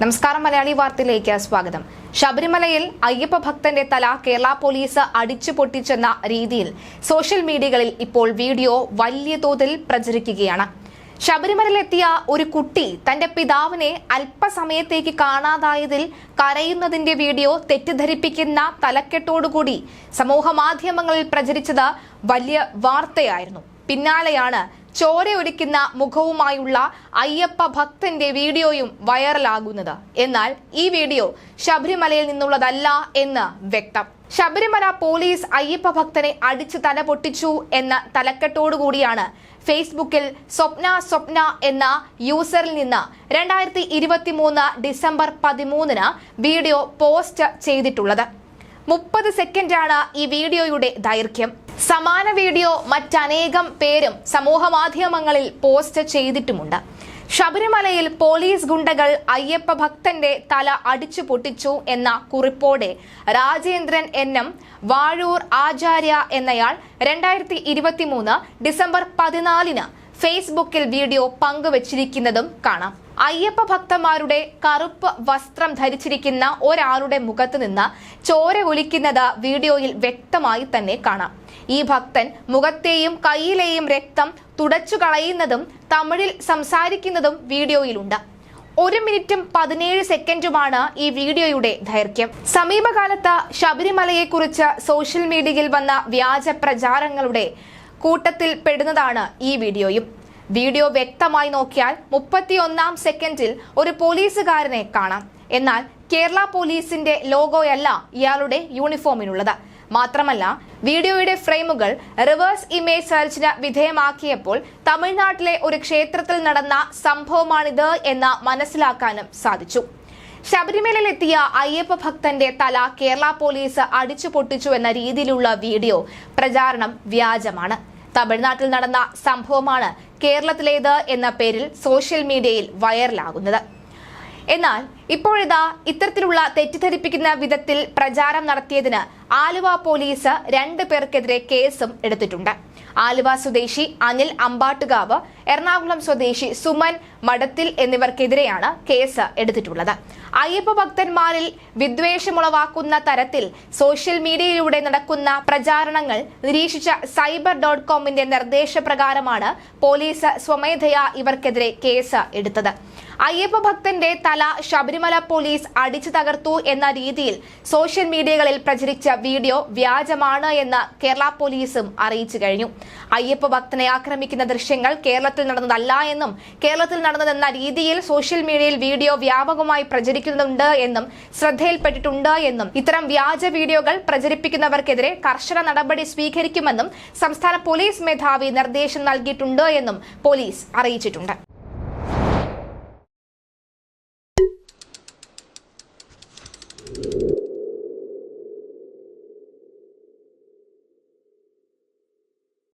നമസ്കാരം മലയാളി വാർത്തയിലേക്ക് സ്വാഗതം. ശബരിമലയിൽ അയ്യപ്പ ഭക്തന്റെ തല കേരള പോലീസ് അടിച്ചു പൊട്ടിച്ചെന്ന രീതിയിൽ സോഷ്യൽ മീഡിയകളിൽ ഇപ്പോൾ വീഡിയോ വലിയ തോതിൽ പ്രചരിക്കുകയാണ്. ശബരിമലയിലെത്തിയ ഒരു കുട്ടി തന്റെ പിതാവിനെ അല്പസമയത്തേക്ക് കാണാതായതിൽ കരയുന്നതിന്റെ വീഡിയോ തെറ്റിദ്ധരിപ്പിക്കുന്ന തലക്കെട്ടോടുകൂടി സമൂഹ മാധ്യമങ്ങളിൽ പ്രചരിച്ചത് വലിയ വാർത്തയായിരുന്നു. പിന്നാലെയാണ് ചോരയൊലിക്കുന്ന മുഖവുമായുള്ള അയ്യപ്പ ഭക്തന്റെ വീഡിയോയും വൈറലാകുന്നത്. എന്നാൽ ഈ വീഡിയോ ശബരിമലയിൽ നിന്നുള്ളതല്ല എന്ന് വ്യക്തം. ശബരിമല പോലീസ് അയ്യപ്പ ഭക്തനെ അടിച്ച് തല പൊട്ടിച്ചു എന്ന തലക്കെട്ടോടുകൂടിയാണ് ഫേസ്ബുക്കിൽ സ്വപ്ന സ്വപ്ന എന്ന യൂസറിൽ നിന്ന് രണ്ടായിരത്തി ഇരുപത്തി മൂന്ന് ഡിസംബർ പതിമൂന്നിന് വീഡിയോ പോസ്റ്റ് ചെയ്തിട്ടുള്ളത്. മുപ്പത് സെക്കൻഡാണ് ഈ വീഡിയോയുടെ ദൈർഘ്യം. സമാന വീഡിയോ മറ്റനേകം പേരും സമൂഹ മാധ്യമങ്ങളിൽ പോസ്റ്റ് ചെയ്തിട്ടുമുണ്ട്. ശബരിമലയിൽ പോലീസ് ഗുണ്ടകൾ അയ്യപ്പ ഭക്തന്റെ തല അടിച്ചു പൊട്ടിച്ചു എന്ന കുറിപ്പോടെ രാജേന്ദ്രൻ എൻ എം വാഴൂർ ആചാര്യ എന്നയാൾ രണ്ടായിരത്തി ഇരുപത്തിമൂന്ന് ഡിസംബർ പതിനാലിന് ഫേസ്ബുക്കിൽ വീഡിയോ പങ്കുവച്ചിരിക്കുന്നതും കാണാം. അയ്യപ്പ ഭക്തന്മാരുടെ കറുപ്പ് വസ്ത്രം ധരിച്ചിരിക്കുന്ന ഒരാളുടെ മുഖത്ത് നിന്ന് ചോര ഒലിക്കുന്നത് വീഡിയോയിൽ വ്യക്തമായി തന്നെ കാണാം. ഈ ഭക്തൻ മുഖത്തെയും കയ്യിലെയും രക്തം തുടച്ചു കളയുന്നതും തമിഴിൽ സംസാരിക്കുന്നതും വീഡിയോയിലുണ്ട്. ഒരു മിനിറ്റും പതിനേഴ് സെക്കൻഡുമാണ് ഈ വീഡിയോയുടെ ദൈർഘ്യം. സമീപകാലത്ത് ശബരിമലയെക്കുറിച്ച് സോഷ്യൽ മീഡിയയിൽ വന്ന വ്യാജ പ്രചാരങ്ങളുടെ കൂട്ടത്തിൽ പെടുന്നതാണ് ഈ വീഡിയോയും. വീഡിയോ വ്യക്തമായി നോക്കിയാൽ മുപ്പത്തിയൊന്നാം സെക്കൻഡിൽ ഒരു പോലീസുകാരനെ കാണാം. എന്നാൽ കേരള പോലീസിന്റെ ലോഗോയല്ല ഇയാളുടെ യൂണിഫോമിനുള്ളത്. മാത്രമല്ല വീഡിയോയുടെ ഫ്രെയിമുകൾ റിവേഴ്സ് ഇമേജ് സെർച്ചിന് വിധേയമാക്കിയപ്പോൾ തമിഴ്നാട്ടിലെ ഒരു ക്ഷേത്രത്തിൽ നടന്ന സംഭവമാണിത് എന്ന് മനസ്സിലാക്കാനും സാധിച്ചു. ശബരിമലയിലെത്തിയ അയ്യപ്പ ഭക്തന്റെ തല കേരള പോലീസ് അടിച്ചു പൊട്ടിച്ചു എന്ന രീതിയിലുള്ള വീഡിയോ പ്രചാരണം വ്യാജമാണ്. തമിഴ്നാട്ടിൽ നടന്ന സംഭവമാണ് കേരളത്തിലേത് എന്ന പേരിൽ സോഷ്യൽ മീഡിയയിൽ വൈറലാകുന്നത്. എന്നാൽ ഇപ്പോഴിതാ ഇത്തരത്തിലുള്ള തെറ്റിദ്ധരിപ്പിക്കുന്ന വിധത്തിൽ പ്രചാരം നടത്തിയതിന് ആലുവ പോലീസ് രണ്ടു പേർക്കെതിരെ കേസും എടുത്തിട്ടുണ്ട്. ആലുവ സ്വദേശി അനിൽ അമ്പാട്ടുകാവ് എറണാകുളം സ്വദേശി സുമൻ മടത്തിൽ എന്നിവർക്കെതിരെയാണ് കേസ് എടുത്തിട്ടുള്ളത്. അയ്യപ്പ ഭക്തന്മാരിൽ വിദ്വേഷമുളവാക്കുന്ന തരത്തിൽ സോഷ്യൽ മീഡിയയിലൂടെ നടക്കുന്ന പ്രചാരണങ്ങൾ നിരീക്ഷിച്ച സൈബർ ഡോട്ട് കോമിന്റെ നിർദ്ദേശപ്രകാരമാണ് പോലീസ് സ്വമേധയാ ഇവർക്കെതിരെ കേസ് എടുത്തത്. അയ്യപ്പ ഭക്തന്റെ തല ശബരിമല പോലീസ് അടിച്ചു തകർത്തു എന്ന രീതിയിൽ സോഷ്യൽ മീഡിയകളിൽ പ്രചരിച്ച വീഡിയോ വ്യാജമാണ് എന്ന് കേരള പോലീസും അറിയിച്ചു കഴിഞ്ഞു. അയ്യപ്പ ഭക്തനെ ആക്രമിക്കുന്ന ദൃശ്യങ്ങൾ കേരളത്തിൽ നടന്നതല്ല എന്നും കേരളത്തിൽ നടന്നതെന്ന രീതിയിൽ സോഷ്യൽ മീഡിയയിൽ വീഡിയോ വ്യാപകമായി പ്രചരിക്കുന്നുണ്ട് എന്നും ശ്രദ്ധയിൽപ്പെട്ടിട്ടുണ്ട് എന്നും ഇത്തരം വ്യാജ വീഡിയോകൾ പ്രചരിപ്പിക്കുന്നവർക്കെതിരെ കർശന നടപടി സ്വീകരിക്കുമെന്നും സംസ്ഥാന പോലീസ് മേധാവി നിർദ്ദേശം നൽകിയിട്ടുണ്ട് എന്നും പോലീസ് അറിയിച്ചിട്ടുണ്ട്.